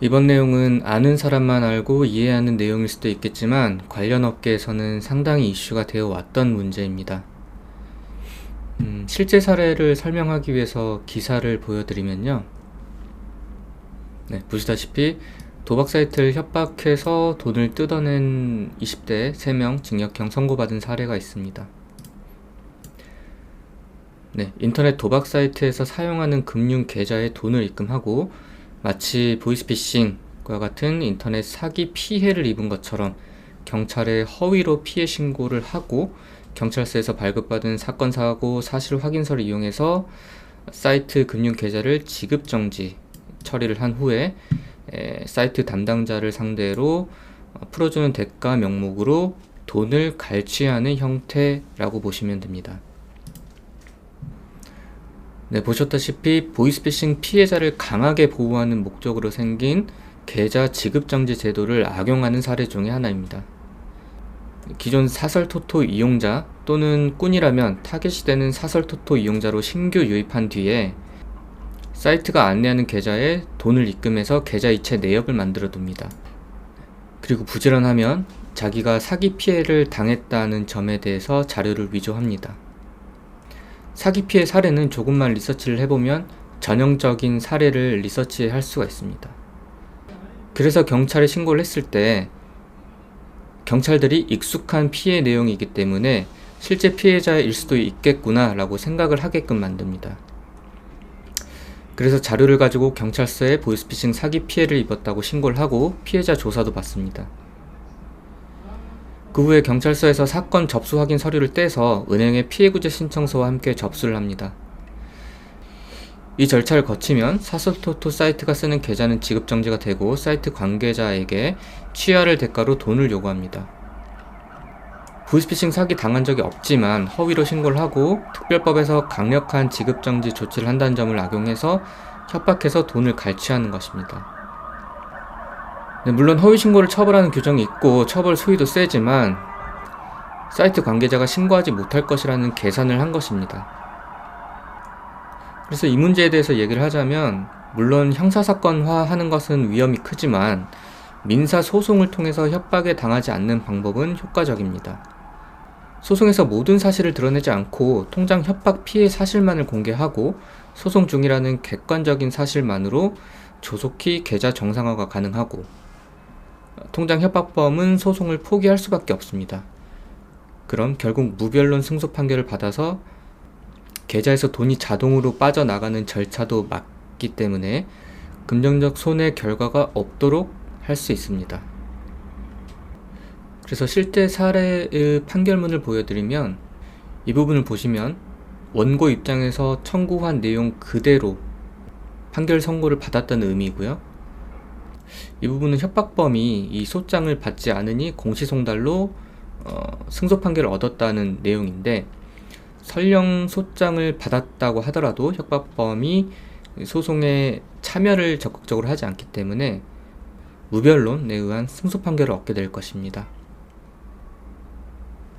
이번 내용은 아는 사람만 알고 이해하는 내용일 수도 있겠지만 관련 업계에서는 상당히 이슈가 되어 왔던 문제입니다. 음, 실제 사례를 설명하기 위해서 기사를 보여드리면요. 네, 보시다시피 도박 사이트를 협박해서 돈을 뜯어낸 20대 3명 징역형 선고받은 사례가 있습니다. 네, 인터넷 도박 사이트에서 사용하는 금융 계좌에 돈을 입금하고 마치 보이스피싱과 같은 인터넷 사기 피해를 입은 것처럼 경찰에 허위로 피해 신고를 하고 경찰서에서 발급받은 사건 사고 사실 확인서를 이용해서 사이트 금융 계좌를 지급 정지 처리를 한 후에 에, 사이트 담당자를 상대로 어, 풀어주는 대가 명목으로 돈을 갈취하는 형태라고 보시면 됩니다. 네, 보셨다시피 보이스피싱 피해자를 강하게 보호하는 목적으로 생긴 계좌 지급정지 제도를 악용하는 사례 중의 하나입니다. 기존 사설토토 이용자 또는 꾼이라면 타겟이 되는 사설토토 이용자로 신규 유입한 뒤에 사이트가 안내하는 계좌에 돈을 입금해서 계좌 이체 내역을 만들어 둡니다. 그리고 부지런하면 자기가 사기 피해를 당했다는 점에 대해서 자료를 위조합니다. 사기 피해 사례는 조금만 리서치를 해보면 전형적인 사례를 리서치할 수가 있습니다. 그래서 경찰에 신고를 했을 때 경찰들이 익숙한 피해 내용이기 때문에 실제 피해자일 수도 있겠구나 라고 생각을 하게끔 만듭니다. 그래서 자료를 가지고 경찰서에 보이스피싱 사기 피해를 입었다고 신고를 하고 피해자 조사도 받습니다. 그 후에 경찰서에서 사건 접수 확인 서류를 떼서 은행에 피해구제 신청서와 함께 접수를 합니다. 이 절차를 거치면 사설토토 사이트가 쓰는 계좌는 지급 정지가 되고 사이트 관계자에게 취하를 대가로 돈을 요구합니다. 보이스피싱 사기 당한 적이 없지만 허위로 신고를 하고 특별법에서 강력한 지급 정지 조치를 한다는 점을 악용해서 협박해서 돈을 갈취하는 것입니다. 네, 물론 허위 신고를 처벌하는 규정이 있고 처벌 수위도 세지만 사이트 관계자가 신고하지 못할 것이라는 계산을 한 것입니다. 그래서 이 문제에 대해서 얘기를 하자면 물론 형사사건화 하는 것은 위험이 크지만 민사 소송을 통해서 협박에 당하지 않는 방법은 효과적입니다. 소송에서 모든 사실을 드러내지 않고 통장 협박 피해 사실만을 공개하고 소송 중이라는 객관적인 사실만으로 조속히 계좌 정상화가 가능하고 통장 협박범은 소송을 포기할 수밖에 없습니다. 그럼 결국 무변론 승소 판결을 받아서 계좌에서 돈이 자동으로 빠져나가는 절차도 막기 때문에 금전적 손해 결과가 없도록 할 수 있습니다. 그래서 실제 사례의 판결문을 보여드리면 이 부분을 보시면 원고 입장에서 청구한 내용 그대로 판결 선고를 받았다는 의미고요. 이 부분은 협박범이 이 소장을 받지 않으니 공시송달로 어, 승소 판결을 얻었다는 내용인데 설령 소장을 받았다고 하더라도 협박범이 소송에 참여를 적극적으로 하지 않기 때문에 무변론에 의한 승소 판결을 얻게 될 것입니다.